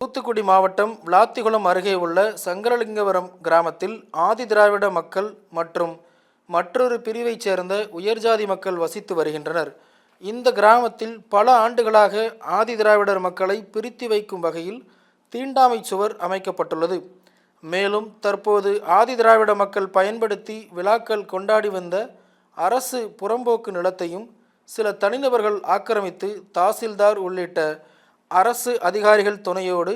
தூத்துக்குடி மாவட்டம் விளாத்திகுளம் அருகே உள்ள சங்கரலிங்கவரம் கிராமத்தில் ஆதி திராவிட மக்கள் மற்றும் மற்றொரு பிரிவைச் சேர்ந்த உயர்ஜாதி மக்கள் வசித்து வருகின்றனர். இந்த கிராமத்தில் பல ஆண்டுகளாக ஆதி திராவிடர் மக்களை பிரித்து வைக்கும் வகையில் தீண்டாமை சுவர் அமைக்கப்பட்டுள்ளது. மேலும் தற்போது ஆதி திராவிட மக்கள் பயன்படுத்தி விழாக்கள் கொண்டாடி வந்த அரசு புறம்போக்கு நிலத்தையும் சில தனிநபர்கள் ஆக்கிரமித்து தாசில்தார் உள்ளிட்ட அரசு அதிகாரிகள் துணையோடு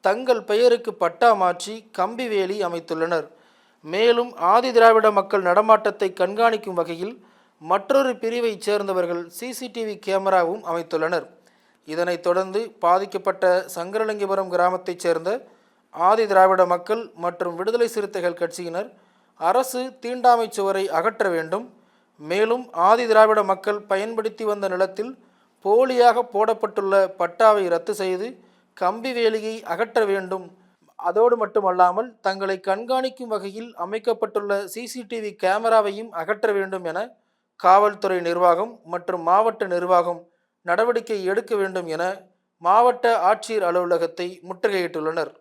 தங்கள் பெயருக்கு பட்டா மாற்றி கம்பி வேலி அமைத்துள்ளனர். மேலும் ஆதி திராவிட மக்கள் நடமாட்டத்தை கண்காணிக்கும் வகையில் மற்றொரு பிரிவைச் சேர்ந்தவர்கள் சிசிடிவி கேமராவும் அமைத்துள்ளனர். இதனைத் தொடர்ந்து பாதிக்கப்பட்ட சங்கரலிங்கபுரம் கிராமத்தைச் சேர்ந்த ஆதி திராவிட மக்கள் மற்றும் விடுதலை சிறுத்தைகள் கட்சியினர் அரசு தீண்டாமை சுவரை அகற்ற வேண்டும் மேலும் ஆதி திராவிட மக்கள் பயன்படுத்தி வந்த நிலத்தில் போலியாக போடப்பட்டுள்ள பட்டாவை ரத்து செய்து கம்பி வேலியை அகற்ற வேண்டும். அதோடு மட்டுமல்லாமல் தங்களை கண்காணிக்கும் வகையில் அமைக்கப்பட்டுள்ள சிசிடிவி கேமராவையும் அகற்ற வேண்டும் என காவல்துறை நிர்வாகம் மற்றும் மாவட்ட நிர்வாகம் நடவடிக்கை எடுக்க வேண்டும் என மாவட்ட ஆட்சியர் அலுவலகத்தை முற்றுகையிட்டுள்ளனர்.